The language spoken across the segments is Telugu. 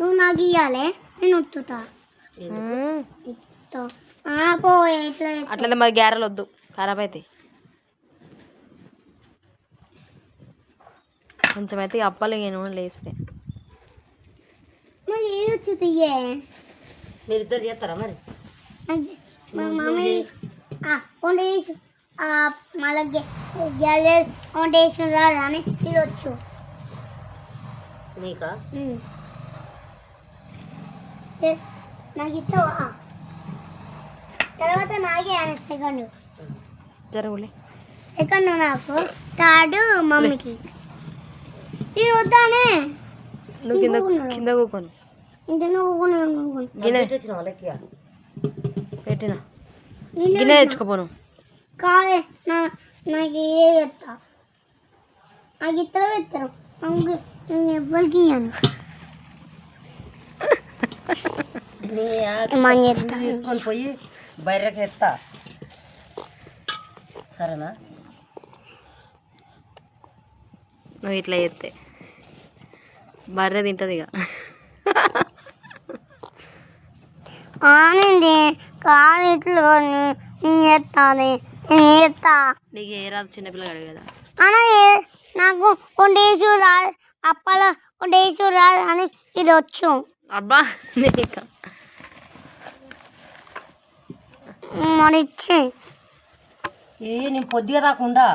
నువ్వు నాకు ఇవ్వాలి నేను. ఇస్తా పో ఎట్లా ఎట్లా. అట్లయితే మరి గ్యారెలు వద్దు. ఖరాబ్ అవుతాయి కొంచెం అయితే అప్పాలు ఇక నూనె లేసిపోయి మరి ఏది మీరిద్దరు చేస్తారా మరి? మా మమ్మీ ఆ, వండేసి ఆ, మళ్ళీ గ్యాలరీ వచ్చు నీకా? నాకు ఇస్తావా. తర్వాత నాకే ఆయన సెకండ్. జరుగులే. సెకండ్ నాకు థర్డ్ మమ్మీకి. నేను వద్దానే. నువ్వు కింద కింద కూకొని. ఇంత నువ్వు. గిన్నె. పెట్టిన. నేను గిన్నె తెచ్చుకోపోను. కాదే నా నాకు ఏ చెప్తా? నాకు ఇద్దరు ఇస్తారు నాకు నేను ఎవ్వరికి ఇయ్యను నీ ఏమని చెప్తా తీసుకొని పోయి బయటకి ఎత్తా. సరేనా? నువ్వు ఇట్లా చేస్తే బర్రె తింటుంది ఇక. ఆనంది కాదు ఇట్లు నేను చేస్తాను నేను చేస్తా నీకు ఏ రాదు చిన్నపిల్లగాడు కదా. అనే నాకు కొండేసు రా అప్పల కొండేసు రా అని ఇది వచ్చు. అబ్బా నీకు మరి ఇచ్చి ఏ నేను పొద్దుగా రాకుండా.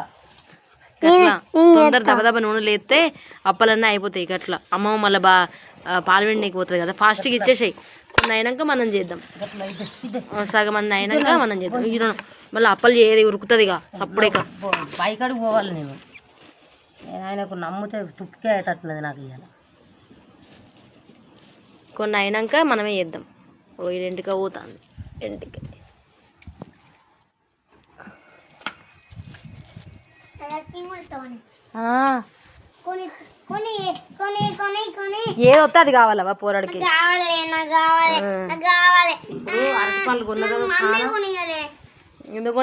తొందర దెబ్బ దెబ్బ నూనె లేస్తే అప్పలన్నీ అయిపోతాయి అట్లా అమ్మమ్మ మళ్ళీ బా పాలు వెండికి పోతుంది కదా ఫాస్ట్గా ఇచ్చేసాయి. కొన్ని అయినాక మనం చేద్దాం. సగం అన్ని అయినాక మనం చేద్దాం. ఈ మళ్ళీ అప్పలు చేయదు ఉరుకుతుంది ఇక అప్పుడే పైకాడికి పోవాలి నేను. నేను ఆయనకు నమ్మితే తుప్పుకే అవుతట్టున్నది నాకు ఇవాళ కొన్ని అయినాక మనమే చేద్దాం. ఓ ఇంటికి పోతాను ఇంటికి ఏది వస్తే అది కావాలా పోరాడికి ఎందుకు